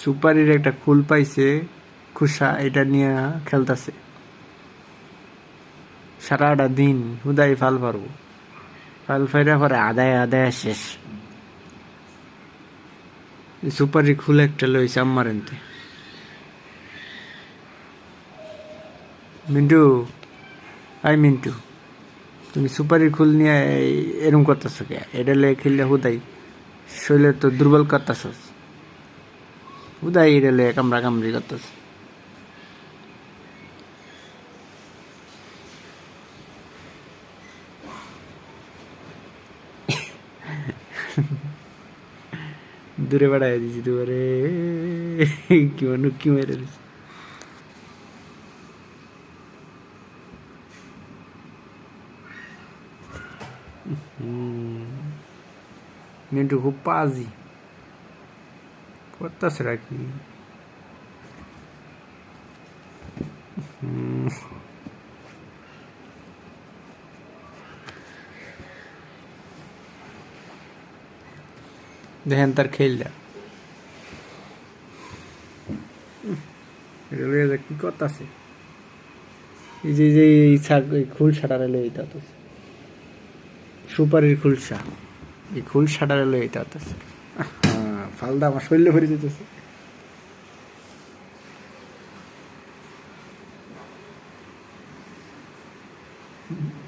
সুপারির একটা খুল পাইছে, খুশা, এটা নিয়ে খেলতাছে। সারাটা দিন হুদাই ফাল পারব। ফাল ফাইরা পরে আদায় আদায় শেষ। সুপারি খুল একটা লইছে আম্মার এনতে। মিন্টু, আই মিন্টু, তুমি সুপারি খুল নিয়ে এরম করতেছো কে? এটা লে খেললে হুদাই, শরীরে তো দুর্বল করতেছস। হুদাই এটা লে, কামড়া কামড়ি করতেছ। দূরে বাড়াই দিছি দুবারে কি মানুষ, কি মেরে দিছি। মিন্টু খুব পাজি। করতেছে রাখি দেখেন তার খেললা রেলওয়ে কি করতেছে? এই যে যে খুলসাটা রেলে এইটা তো সুপারির খুলসা। এই খুলসাটা রেলে এইটা তো ফালদা আমার শৈল্য ভরে যেতেছে Mm-hmm.